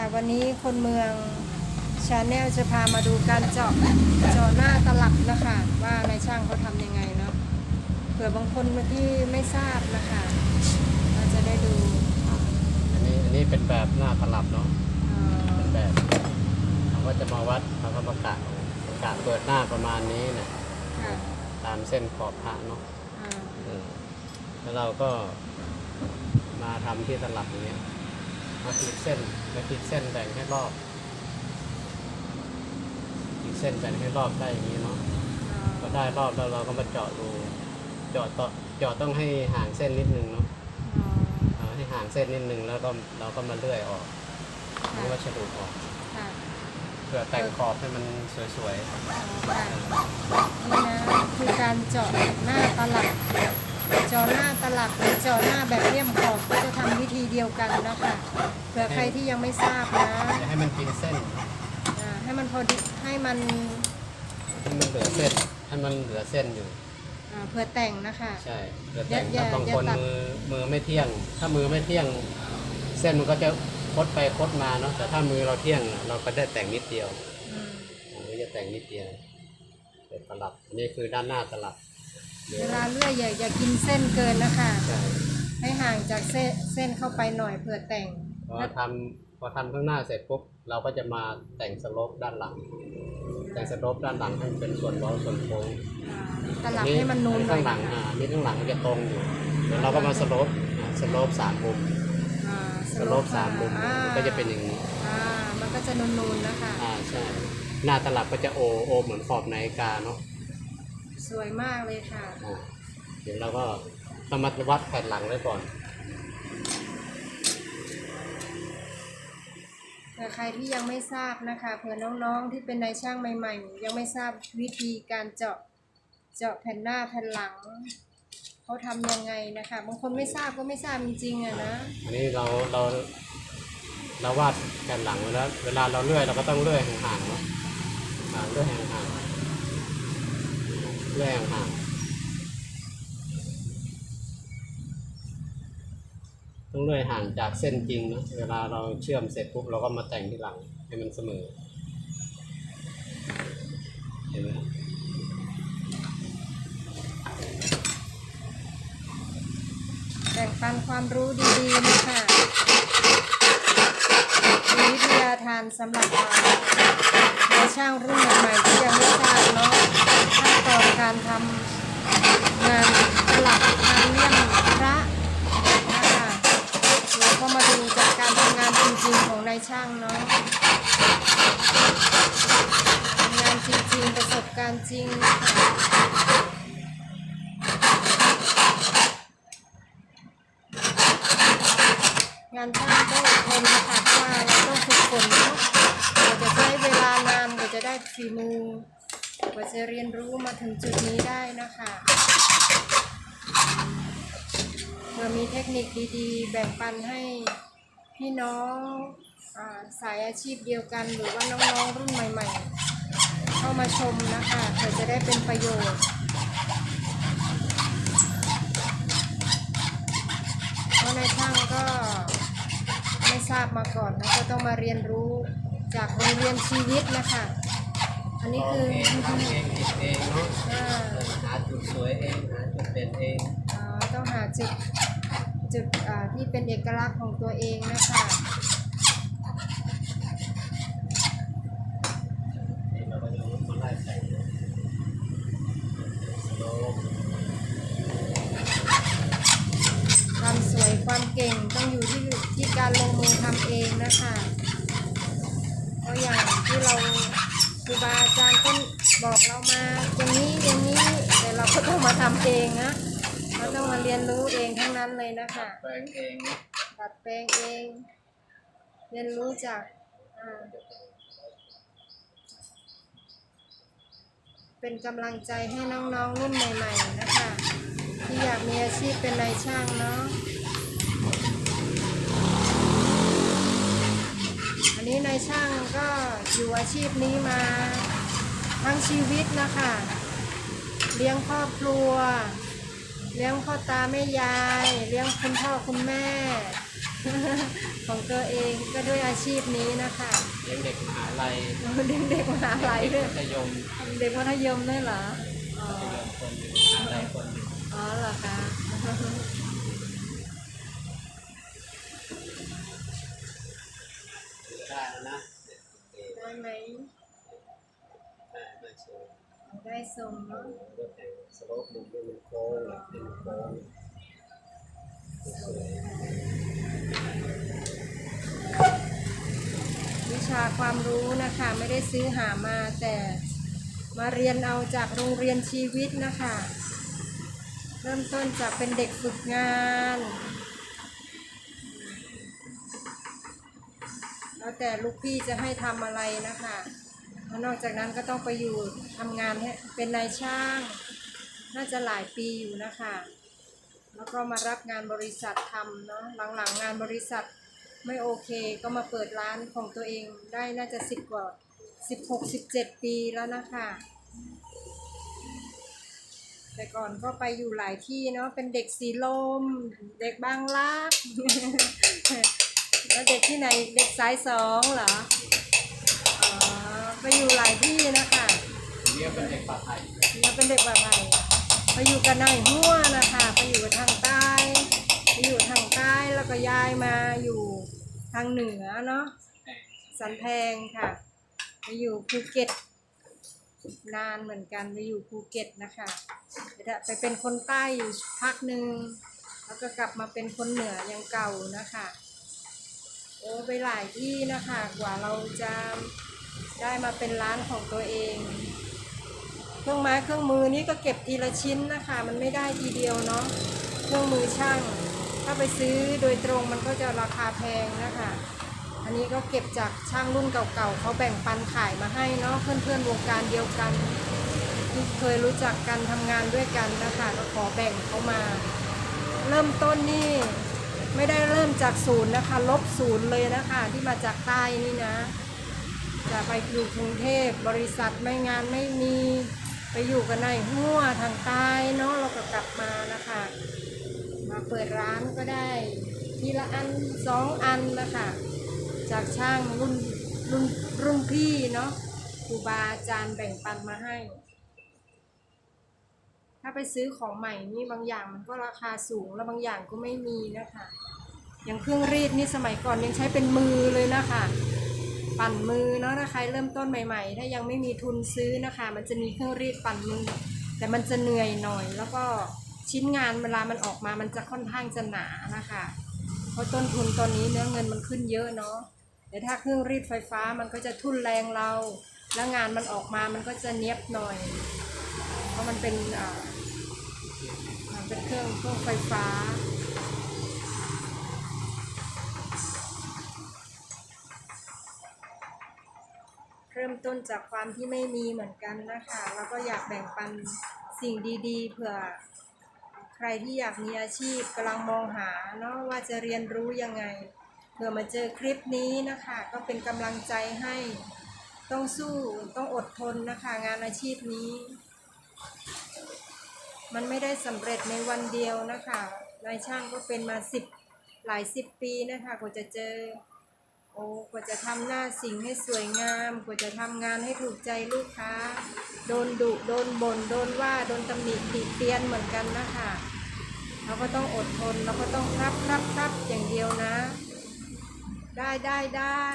ค่ะวันนี้คนเมืองชาแนลจะพามาดูการเจาะเจาะหน้าตลับนะคะว่านายช่างเขาทำยังไงเนาะเผื่อบางคนที่ไม่ทราบนะคะเราจะได้ดูอันนี้อันนี้เป็นแบบหน้าตลับเนาะเอ่อเป็นแบบเขาก็จะมาวัดเขาก็ประกาศประกาศเปิดหน้าประมาณนี้นะค่ะตามเส้นขอบพระเนาะอ่าอืมแล้วเราก็มาทำที่ตลับอย่างเงี้ย มาขีดเส้นมาขีดเส้นแบ่งให้รอบขีดเส้นแบ่งให้รอบได้อย่างนี้เนาะอ่าพอได้รอบแล้วเราก็มาเจาะรูเจาะต่อเจาะต้องให้ห่างเส้นนิดนึงเนาะอ่าเอาให้ห่างเส้นนิดนึงแล้วก็เราก็มาเลื่อยออกแล้วก็ฉลุออกค่ะเพื่อแต่งขอบให้มันสวยอ๋อค่ะนี่นะคือการเจาะหน้าตลับเจาะหน้าตลับหรือเจาะหน้าแบบเลี่ยมขอบก็จะทำวิธีเดียวกันนะคะเผื่อใครที่ยังไม่ทราบนะๆอย่าให้มันกินเส้นอ่าให้มันพอดีให้มันให้มันเหลือเส้นให้มันเหลือเส้นอยู่ อ่าเพื่อแต่งนะคะ ใช่เหลือแต่งอย่าถ้าบางอย่าคนตัด มือมือไม่เที่ยง ถ้ามือไม่เที่ยง เส้นมันก็จะคดไปคดมาเนาะแต่ถ้ามือเราเที่ยงเราก็ได้แต่งนิดเดียว อืม ผมก็จะแต่งนิดเดียวเป็นตลับอันนี่คือด้านหน้าตลับ เดี๋ยวเวลาเลื่อยอย่าอย่ากินเส้นเกินนะคะ ใช่ให้ห่างจากเส้นเส้นเข้าไปหน่อยเพื่อแต่ง พอทำพอทำข้างหน้าเสร็จปุ๊บเราก็จะมาแต่งสโลปด้านหลัง แต่งสโลปด้านหลังให้มันเป็นส่วนเว้าส่วนโค้งอ่าตลับให้มันนูนหน่ข้าอยงหลังอ่านี่ข้างหลังมันจะตรงอยู่เดี๋ยวเราก็มาสโลปอ่าสโลปสามมุมอ่าสโลปสามมุมอ่ามันก็จะเป็นอย่างนี้อ่ามันก็จะนูนๆนะคะอ่าใช่หน้าตลับก็จะโอโอเหมือนขอบนาฬิกาเนาะ สวยมากเลยค่ะ อ่าเดี๋ยวเราก็ต้องมาวัดแผ่นหลังไว้ก่อน เผื่อใครที่ยังไม่ทราบนะคะ เผื่อน้องๆที่เป็นนายช่างใหม่ ๆ ยังไม่ทราบวิธีการเจาะเจาะแผ่นหน้าแผ่นหลังเขาทำยังไงนะคะ บางคนไม่ทราบก็ไม่ทราบจริงๆอะนะอันนี้เราเราเราวาดแผ่นหลังไว้แล้ว เวลาเราเลื่อยเราก็ต้องเลื่อยห่างๆเนาะอ่าเลื่อยห่าง ๆเลื่อยห่างต้องเลื่อยห่างจากเส้นจริงนะเวลาเราเชื่อมเสร็จปุ๊บเราก็มาแต่งที่หลังให้มันเสมอ เห็นไหมแบ่งปันความรู้ดีๆนะคะวิทยาทานสำหรับนา ยช่างรุ่นใหม่ที่ยังไม่ทราบเนาะขั้นตอนการทำงานตลับงานเลี่ยมพระนะคะเราก็มาดูจากการทำงานจริงๆของนายช่างเนาะทำงานจริงๆ ประสบการณ์จริงงานช่างต้องอดทนนะคะ กว่าจะได้ฝีมือกว่าจะเรียนรู้มาถึงจุดนี้ได้นะคะเมื่อมีเทคนิคดีๆ แบ่งปันให้พี่น้องอสายอาชีพเดียวกัน หรือว่าน้องๆ รุ่นใหม่ ๆ เข้ามาชมนะคะเพื่อจะได้เป็นประโยชน์เพราะนช่างก็ไม่ทราบมาก่อนนะก็ต้องมาเรียนรู้จากโรงเรียนชีวิตนะคะ นนี้คือเองทำเองติดเองเนาะอ่าหาจุดสวยเองหาจุดเด่นเองอ่าต้องหาจุดจุดอ่าที่เป็นเอกลักษณ์ของตัวเองนะคะนี่เราก็จะมาไล่ใส่สโลปความสวยความเก่งต้องอยู่ที่ที่การลงมือทำเองนะคะเพราะอย่างที่เรา รูบาอาจารย์ก็บอกเรามาอย่างนี้อย่างนี้แต่เราก็ต้องมาทำเองนะเราต้องมาเรียนรู้เองทั้งนั้นเลยนะคะแปลงเองดัดแปลงเอง เรียนรู้จากเป็นกำลังใจให้น้องๆรุ่นใหม่ ๆ นะคะ ที่อยากมีอาชีพเป็นนายช่างเนาะ อันนี้นายช่างก็ อยู่อาชีพนี้มาทั้งชีวิตนะคะ เลี้ยงครอบครัว เลี้ยงพ่อตาแม่ยาย เลี้ยงคุณพ่อคุณแม่ ของตัวเองก็ด้วยอาชีพนี้นะคะเลี้ยงเด็กมหาลัยเด็กเด็กมหาลัยเด็ด้กวยมัธยมเด็กมัธยมด้วยเหรออ๋อมัธยมคนหนึ่งมหาลัยคนหนึ่งอ๋อเหรอคะได้แล้วนะ ไหมได้ได้โชว์ได้ทรงเนาะรถแต่สโลปดึงด้วยมันโค้งดึงโค้งวิชาความรู้นะคะไม่ได้ซื้อหามาแต่มาเรียนเอาจากโรงเรียนชีวิตนะคะ เริ่มต้นจากเป็นเด็กฝึกงาน แล้วแต่ลูกพี่จะให้ทำอะไรนะคะแล้วนอกจากนั้นก็ต้องไปอยู่ทำงานให้เป็นนายช่าง น่าจะหลายปีอยู่นะคะ แล้วก็มารับงานบริษัททำเนาะหลังๆงานบริษัทไม่โอเคก็มาเปิดร้านของตัวเองได้น่าจะสิบกว่าสิบหกสิบเจ็ดปีแล้วนะคะ แต่ก่อนก็ไปอยู่หลายที่เนาะเป็นเด็กสีลม เด็กบางรัก แล้วเด็กที่ไหนเด็กสายสองเหรอ อ๋อ ไปอยู่หลายที่นะคะเรียกเป็นเด็กป่าไทยแล้วเป็นเด็กแบบไหนไปอยู่กันในหัวนะคะไปอยู่ทางใต้ไปอยู่ทางใต้แล้วก็ย้ายมาอยู่ทางเหนือเนาะแต่งสันแพงค่ะไปอยู่ภูเก็ต นานเหมือนกันไปอยู่ภูเก็ตนะคะไปเป็นคนใต้อยู่พักหนึ่งแล้วก็กลับมาเป็นคนเหนืออย่างเก่านะคะ โอ้ไปหลายที่นะคะกว่าเราจะได้มาเป็นร้านของตัวเอง เครื่องไม้เครื่องมือนี่ก็เก็บทีละชิ้นนะคะ มันไม่ได้ทีเดียวเนาะเครื่องมือช่าง ถ้าไปซื้อโดยตรงมันก็จะราคาแพงนะคะ อันนี้ก็เก็บจากช่างรุ่นเก่าๆเขาแบ่งปันขายมาให้เนาะเพื่อนๆวงการเดียวกันที่เคยรู้จักกันทำงานด้วยกันนะคะก็ขอแบ่งเขามา เริ่มต้นนี่ ไม่ได้เริ่มจากศูนย์นะคะ ลบศูนย์เลยนะคะ ที่มาจากใต้นี่นะ จะไปอยู่กรุงเทพบริษัทไม่งานไม่มีไปอยู่กันในหัวทางใต้เนาะเราก็กลับมานะคะ มาเปิดร้านก็ได้ ทีละอันสองอันนะคะจากช่างรุ่นรุ่นรุ่นพี่เนาะครูบาอาจารย์แบ่งปันมาให้ ถ้าไปซื้อของใหม่นี่บางอย่างมันก็ราคาสูงแล้วบางอย่างก็ไม่มีนะคะ อย่างเครื่องรีดนี่สมัยก่อนยังใช้เป็นมือเลยนะคะปั่นมือเนาะถ้าใครเริ่มต้นใหม่ ๆ ถ้ายังไม่มีทุนซื้อนะคะ มันจะมีเครื่องรีดปั่นมือ แต่มันจะเหนื่อยหน่อย แล้วก็ชิ้นงานเวลามันออกมามันจะค่อนข้างจะหนานะคะ เพราะต้นทุนตอนนี้เนื้อเงินมันขึ้นเยอะเนาะแต่ถ้าเครื่องรีดไฟฟ้ามันก็จะทุนแรงเรา แล้วงานมันออกมามันก็จะเนียบหน่อย เพราะมันเป็นอ่ามันเป็นเครื่องเครื่องไฟฟ้า เริ่มต้นจากความที่ไม่มีเหมือนกันนะคะ แล้วก็อยากแบ่งปันสิ่งดีๆ เผื่อ ใครที่อยากมีอาชีพกำลังมองหาเนาะว่าจะเรียนรู้ยังไงเผื่อมาเจอคลิปนี้นะคะ ก็เป็นกำลังใจให้ต้องสู้ต้องอดทนนะคะ งานอาชีพนี้ มันไม่ได้สำเร็จในวันเดียวนะคะนายช่างก็เป็นมาสิบหลายสิบปีนะคะกว่าจะเจอ อ้กว่าจะทำหน้าสิ่งให้สวยงาม กว่าจะทำงานให้ถูกใจลูกค้า โดนดุโดนบน่นโดนว่าโดนตำหนิติเตียนเหมือนกันนะคะเราก็ต้องอดทนเราก็ต้องครับครับครับอย่างเดียวนะ ได้ได้ได้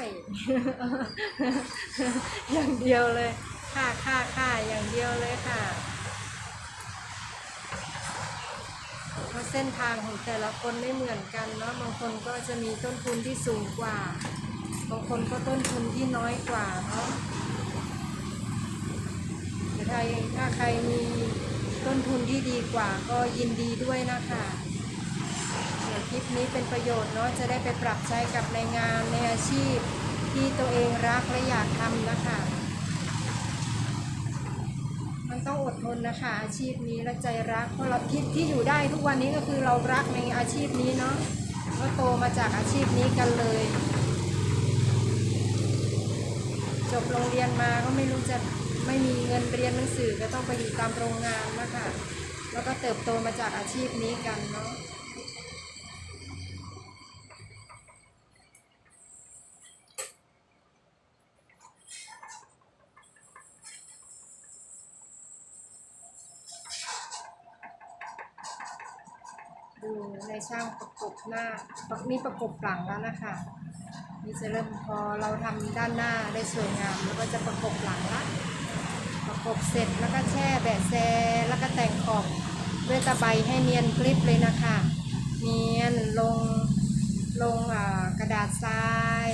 อย่างเดียวเลยค่ะค่ะค่ะอย่างเดียวเลยค่ะเพราะเส้นทางของแต่ละคนไม่เหมือนกันเนาะบางคนก็จะมีต้นทุนที่สูงกว่าางคนก็ต้นทุนที่น้อยกว่าเนาะแต่ถ้าถ้าใครมีต้นทุนที่ดีกว่าก็ยินดีด้วยนะคะเดี๋ยวคลิปนี้เป็นประโยชน์เนาะจะได้ไปปรับใช้กับในงานในอาชีพที่ตัวเองรักและอยากทำนะคะ มันต้องอดทนนะคะ อาชีพนี้และใจรักเพราะเราที่ที่อยู่ได้ทุกวันนี้ก็คือเรารักในอาชีพนี้เนาะก็โตมาจากอาชีพนี้กันเลย จบโรงเรียนมาก็ไม่รู้จะไม่มีเงินเรียนหนังสือก็ต้องไปอยู่ตามโรงงานนะคะแล้วก็เติบโตมาจากอาชีพนี้กันเนาะดูในช่างประกบหน้า นี่ประกบหลังแล้วนะคะ นี่จะเริ่มพอเราทำด้านหน้าได้สวยงาม แล้วก็จะประกบหลังละประกบเสร็จแล้วก็แช่แบะแซแล้วก็แต่งขอบด้วยตะไบให้เนียนกริบเลยนะคะเนียนลงลงกระดาษทราย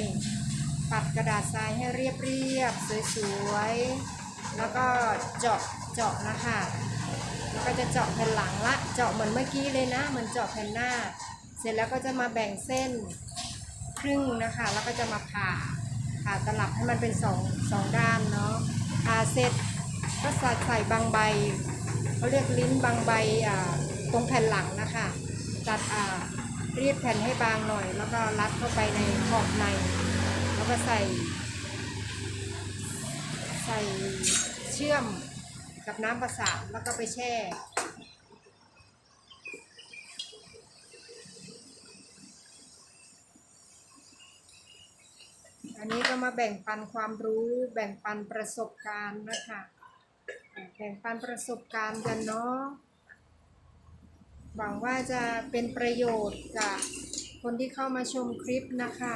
ปัดกระดาษทรายให้เรียบเรียบๆสวยๆแล้วก็เจาะเจาะนะคะแล้วก็จะเจาะแผ่นหลังละเจาะเหมือนเมื่อกี้เลยนะเหมือนเจาะแผ่นหน้า เสร็จแล้วก็จะมาแบ่งเส้น ครึ่งนะคะ แล้วก็จะมาผ่าผ่าตลับให้มันเป็นสองสองด้านเนาะผ่าเสร็จก็ใส่ใส่บางใบเขาเรียกลิ้นบางใบอ่าตรงแผ่นหลังนะคะตัดอ่ารีดแผ่นให้บางหน่อย แล้วก็รัดเข้าไปในขอบใน แล้วก็ใส่ ใส่เชื่อมกับน้ำประสานแล้วก็ไปแช่ อันนี้ก็มาแบ่งปันความรู้ แบ่งปันประสบการณ์นะคะแบ่งปันประสบการณ์กันเนาะหวังว่าจะเป็นประโยชน์กับคนที่เข้ามาชมคลิปนะคะ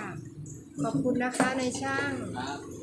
ขอบคุณนะคะในช่างครับ